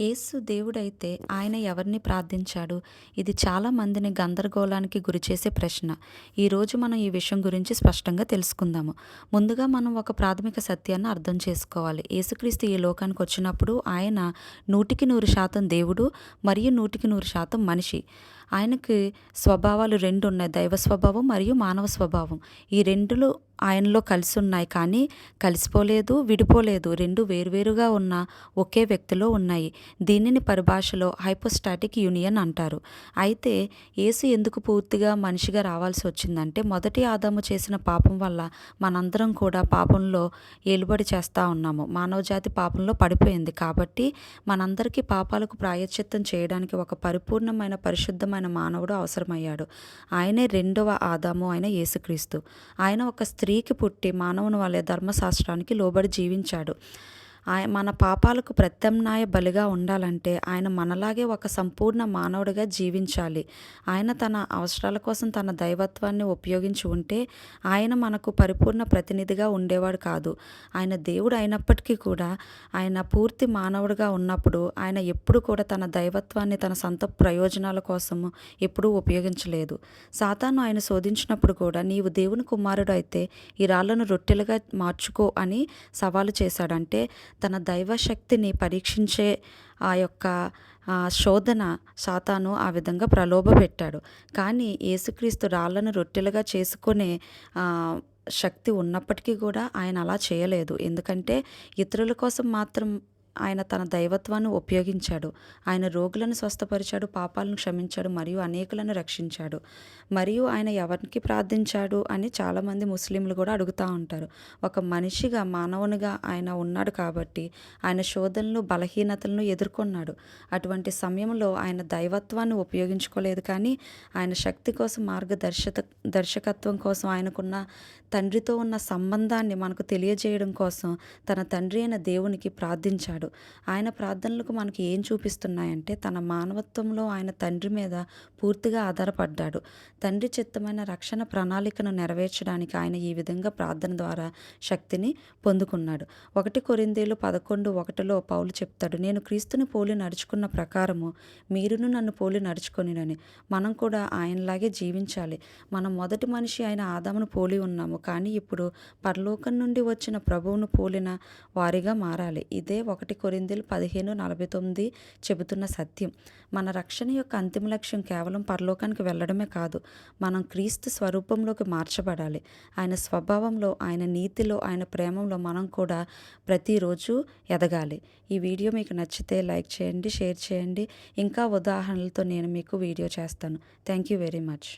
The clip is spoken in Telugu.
యేసు దేవుడైతే ఆయన ఎవరిని ప్రార్థించాడు? ఇది చాలా మందిని గందరగోళానికి గురిచేసే ప్రశ్న. ఈరోజు మనం ఈ విషయం గురించి స్పష్టంగా తెలుసుకుందాము. ముందుగా మనం ఒక ప్రాథమిక సత్యాన్ని అర్థం చేసుకోవాలి. యేసుక్రీస్తు ఈ లోకానికి వచ్చినప్పుడు ఆయన నూటికి నూరు శాతం దేవుడు మరియు నూటికి నూరు శాతం మనిషి. ఆయనకి స్వభావాలు రెండు ఉన్నాయి దైవ స్వభావం మరియు మానవ స్వభావం. ఈ రెండులు ఆయనలో కలిసి ఉన్నాయి కానీ కలిసిపోలేదు విడిపోలేదు. రెండు వేరువేరుగా ఉన్న ఒకే వ్యక్తిలో ఉన్నాయి. దీనిని పరిభాషలో హైపోస్టాటిక్ యూనియన్ అంటారు. అయితే యేసు ఎందుకు పూర్తిగా మనిషిగా రావాల్సి వచ్చిందంటే మొదటి ఆదాము చేసిన పాపం వల్ల మనందరం కూడా పాపంలో ఏలుబడి చేస్తూ ఉన్నాము. మానవ జాతి పాపంలో పడిపోయింది కాబట్టి మనందరికీ పాపాలకు ప్రాయశ్చిత్తం చేయడానికి ఒక పరిపూర్ణమైన పరిశుద్ధమైన మానవుడు అవసరమయ్యాడు. ఆయనే రెండవ ఆదాము ఆయన యేసుక్రీస్తు. ఆయన ఒక స్త్రీకి పుట్టి మానవుని వలె ధర్మశాస్త్రానికి లోబడి జీవించాడు. ఆయ మన పాపాలకు ప్రత్యామ్నాయ బలిగా ఉండాలంటే ఆయన మనలాగే ఒక సంపూర్ణ మానవుడిగా జీవించాలి. ఆయన తన అవసరాల కోసం తన దైవత్వాన్ని ఉపయోగించి ఉంటే ఆయన మనకు పరిపూర్ణ ప్రతినిధిగా ఉండేవాడు కాదు. ఆయన దేవుడు అయినప్పటికీ కూడా ఆయన పూర్తి మానవుడిగా ఉన్నప్పుడు ఆయన ఎప్పుడు కూడా తన దైవత్వాన్ని తన సొంత ప్రయోజనాల కోసము ఎప్పుడూ ఉపయోగించలేదు. సాతాను ఆయన శోధించినప్పుడు కూడా నీవు దేవుని కుమారుడు అయితే ఈ రాళ్ళను రొట్టెలుగా మార్చుకో అని సవాలు చేశాడంటే తన దైవశక్తిని పరీక్షించే ఆ యొక్క శోధన సాతాను ఆ విధంగా ప్రలోభపెట్టాడు. కానీ యేసుక్రీస్తు రాళ్ళను రొట్టెలుగా చేసుకునే శక్తి ఉన్నప్పటికీ కూడా ఆయన అలా చేయలేదు. ఎందుకంటే ఇతరుల కోసం మాత్రం ఆయన తన దైవత్వాన్ని ఉపయోగించాడు. ఆయన రోగులను స్వస్థపరిచాడు పాపాలను క్షమించాడు మరియు అనేకులను రక్షించాడు. మరియు ఆయన ఎవరికి ప్రార్థించాడు అని చాలామంది ముస్లింలు కూడా అడుగుతూ ఉంటారు. ఒక మనిషిగా మానవునిగా ఆయన ఉన్నాడు కాబట్టి ఆయన శోధనలు బలహీనతలను ఎదుర్కొన్నాడు. అటువంటి సమయంలో ఆయన దైవత్వాన్ని ఉపయోగించుకోలేదు కానీ ఆయన శక్తి కోసం మార్గదర్శక దర్శకత్వం కోసం ఆయనకున్న తండ్రితో ఉన్న సంబంధాన్ని మనకు తెలియజేయడం కోసం తన తండ్రి అయిన దేవునికి ప్రార్థించాడు. ఆయన ప్రార్థనలకు మనకి ఏం చూపిస్తున్నాయంటే తన మానవత్వంలో ఆయన తండ్రి మీద పూర్తిగా ఆధారపడ్డాడు. తండ్రి చిత్తమైన రక్షణ ప్రణాళికను నెరవేర్చడానికి ఆయన ఈ విధంగా ప్రార్థన ద్వారా శక్తిని పొందుకున్నాడు. ఒకటి కొరిందేలు పదకొండు ఒకటిలో పౌలు చెప్తాడు నేను క్రీస్తుని పోలి నడుచుకున్న ప్రకారము మీరును నన్ను పోలి నడుచుకొనినని. మనం కూడా ఆయనలాగే జీవించాలి. మనం మొదటి మనిషి ఆయన ఆదామును పోలి ఉన్నాము. కానీ ఇప్పుడు పరలోకం నుండి వచ్చిన ప్రభువును పోలిన వారిగా మారాలి. ఇదే ఒకటి కొరిందీలు పదిహేను నలభై తొమ్మిది చెబుతున్న సత్యం. మన రక్షణ యొక్క అంతిమ లక్ష్యం కేవలం పరలోకానికి వెళ్ళడమే కాదు మనం క్రీస్తు స్వరూపంలోకి మార్చబడాలి. ఆయన స్వభావంలో ఆయన నీతిలో ఆయన ప్రేమంలో మనం కూడా ప్రతిరోజు ఎదగాలి. ఈ వీడియో మీకు నచ్చితే లైక్ చేయండి షేర్ చేయండి. ఇంకా ఉదాహరణలతో నేను మీకు వీడియో చేస్తాను. Thank you very much.